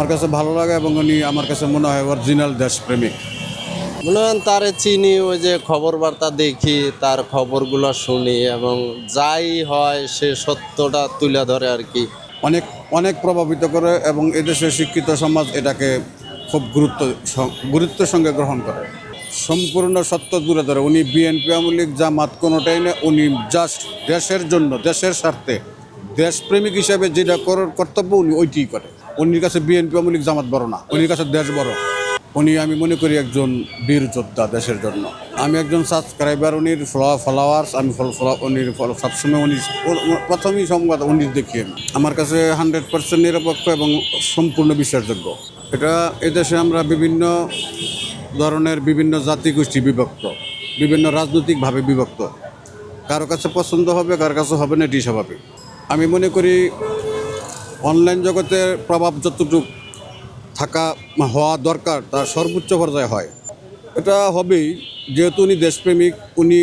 আমার কাছে ভালো লাগে এবং উনি আমার কাছে মনে হয় অরিজিনাল দেশপ্রেমিক। মনে হয় তারে চিনি ওই যে খবর বার্তা দেখি তার খবরগুলো শুনি এবং যাই হয় সে সত্যটা তুলে ধরে আর কি। অনেক অনেক প্রভাবিত করে এবং এদেশের শিক্ষিত সমাজ এটাকে খুব গুরুত্ব গুরুত্বের সঙ্গে গ্রহণ করে। সম্পূর্ণ সত্য দূরে ধরে। উনি বিএনপি আওয়ামী লীগ জামাত কোনোটাই না উনি জাস্ট দেশের জন্য দেশের স্বার্থে দেশপ্রেমিক হিসাবে যেটা করার কর্তব্য উনি ওইটিই করে। উনির কাছে বিএনপি আওয়ামী লীগ জামাত বড় না, উনির কাছে দেশ বড়। উনি আমি মনে করি একজন বীর যোদ্ধা দেশের জন্য। আমি একজন সাবস্ক্রাইবার উনির ফলোয়ার্স আমি উনির সবসময় উনি প্রথমেই সংবাদ উনি দেখি আমার কাছে হান্ড্রেড পার্সেন্ট নিরপেক্ষ এবং সম্পূর্ণ বিশ্বাসযোগ্য। এটা এদেশে আমরা বিভিন্ন ধরনের বিভিন্ন জাতিগোষ্ঠী বিভক্ত, বিভিন্ন রাজনৈতিকভাবে বিভক্ত। কারও কাছে পছন্দ হবে, কারও কাছে হবে না, এটি স্বাভাবিক। আমি মনে করি অনলাইন জগতের প্রভাব যতটুকু থাকা হওয়া দরকার তার সর্বোচ্চ পর্যায়ে হয়। এটা হবেই, যেহেতু উনি দেশপ্রেমিক, উনি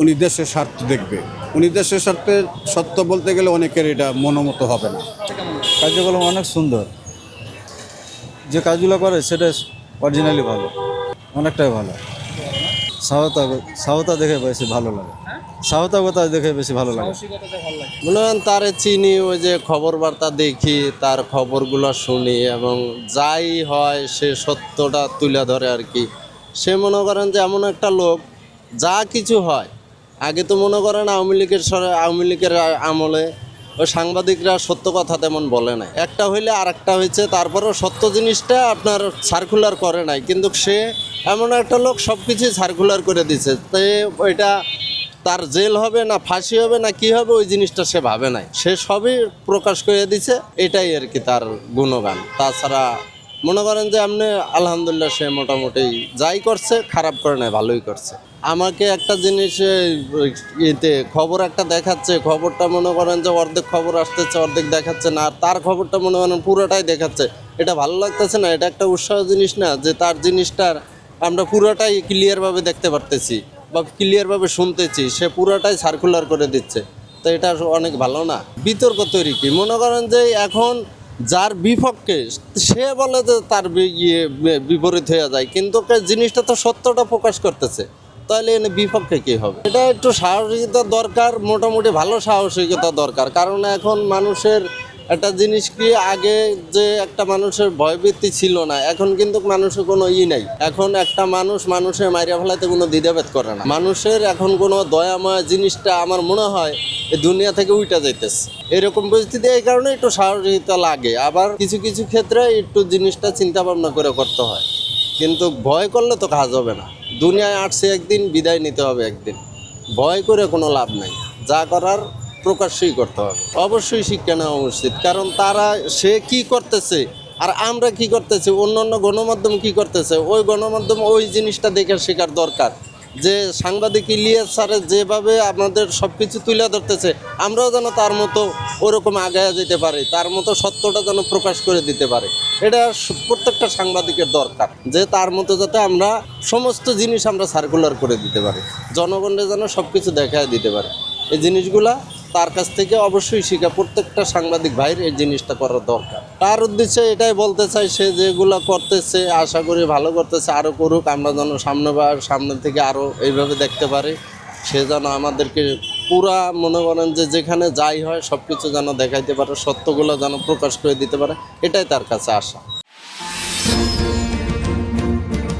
উনি দেশের স্বার্থ দেখবে। উনি দেশের স্বার্থে সত্য বলতে গেলে অনেকের এটা মনোমত হবে না। কার্যক্রম অনেক সুন্দর। যে কাজগুলো করে, সেটা অরিজিনালি ভালো, অনেকটাই ভালো। সাহতা সাহতা দেখে বেশি ভালো লাগে। সাহতাগতা দেখে বেশি ভালো লাগে। মনে হয় তারে চিনি ওই যে খবর বার্তা দেখি তার খবরগুলো শুনি এবং যাই হয় সে সত্যটা তুলে ধরে আর কি। সে মনে করেন যে এমন একটা লোক যা কিছু হয়। আগে তো মনে করেন আওয়ামী লীগের সরে- আওয়ামী লীগের আমলে ওই সাংবাদিকরা সত্য কথা তেমন বলে না একটা হইলে আর একটা হয়েছে তারপরেও সত্য জিনিসটা আপনার সার্কুলার করে নাই। কিন্তু সে এমন একটা লোক সব কিছুই সার্কুলার করে দিছে। তাই ওইটা তার জেল হবে না, ফাঁসি হবে না, কি হবে, ওই জিনিসটা সে ভাবে নাই। সে সবই প্রকাশ করে দিছে, এটাই আর কি তার গুণগান। তাছাড়া মনে করেন যে আপনি আলহামদুলিল্লাহ সে মোটামুটি যাই করছে, খারাপ করে নাই, ভালোই করছে। আমাকে একটা জিনিস ইতে খবর একটা দেখাচ্ছে, খবরটা মনে করেন যে অর্ধেক খবর আসতেছে, অর্ধেক দেখাচ্ছে না, আর তার খবরটা মনে করেন পুরোটাই দেখাচ্ছে। এটা ভালো লাগতেছে না, এটা একটা উৎসাহ জিনিস না, যে তার জিনিসটার আমরা পুরোটাই ক্লিয়ারভাবে দেখতে পারতেছি। বা ক্লিয়ারভাবে শুনতেছি, সে পুরোটাই সার্কুলার করে দিচ্ছে। তো এটা অনেক ভালো না? বিতর্ক তৈরি কি? মনে করেন যে এখন যার বিপক্ষে সে বলে যে তার ইয়ে বিপরীত হয়ে যায়, কিন্তু জিনিসটা তো সত্যটা প্রকাশ করতেছে। তাহলে এনে বিপক্ষে কি হবে? এটা একটু সাহসিকতা দরকার, মোটামুটি ভালো সাহসিকতা দরকার, কারণ এখন মানুষের একটা জিনিস কি, আগে যে একটা মানুষের ভয়ভীতি ছিল না, এখন কিন্তু মানুষের কোনো ই নাই। এখন একটা মানুষ মানুষের মাইরা ফেলাতে কোনো দ্বিধাভেদ করে না। মানুষের এখন কোনো দয়াময় জিনিসটা আমার মনে হয় দুনিয়া থেকে উইটা যাইতেছে। এরকম পরিস্থিতি এই কারণে একটু সাহসিকতা লাগে। আবার কিছু কিছু ক্ষেত্রে একটু জিনিসটা চিন্তা ভাবনা করে করতে হয়। কিন্তু ভয় করলে তো কাজ হবে না। দুনিয়ায় আসছে একদিন, বিদায় নিতে হবে একদিন। ভয় করে কোনো লাভ নাই। যা করার প্রকাশ্যই করতে হবে। অবশ্যই শিক্ষা নেওয়া উচিত, কারণ তারা, সে কি করতেছে আর আমরা কি করতেছি অন্য অন্য গণমাধ্যম কি করতেছে, ওই গণমাধ্যম ওই জিনিসটা দেখে শেখার দরকার। যে সাংবাদিক ইলিয়াস স্যারের যেভাবে আমাদের সব কিছু তুলে ধরতেছে, আমরাও যেন তার মতো ওরকম আগায় যেতে পারি, তার মতো সত্যটা যেন প্রকাশ করে দিতে পারে। এটা প্রত্যেকটা সাংবাদিকের দরকার, যে তার মতো যাতে আমরা সমস্ত জিনিস আমরা সার্কুলার করে দিতে পারি, জনগণের যেন সব কিছু দেখায় দিতে পারে। এই জিনিসগুলা তার কাছ থেকে অবশ্যই শিখা প্রত্যেকটা সাংবাদিক ভাইয়ের এই জিনিসটা করার দরকার। তার উদ্দেশ্যে এটাই বলতে চাই, সে যেগুলো করতেছে, আশা করি ভালো করতেছে আরও করুক, আমরা যেন সামনে বা সামনে থেকে আরও এইভাবে দেখতে পারি। সে যেন আমাদেরকে পুরা মনে করেন যে যেখানে যাই হয় সব কিছু যেন দেখাইতে পারে, সত্যগুলো যেন প্রকাশ করে দিতে পারে, এটাই তার কাছে আশা।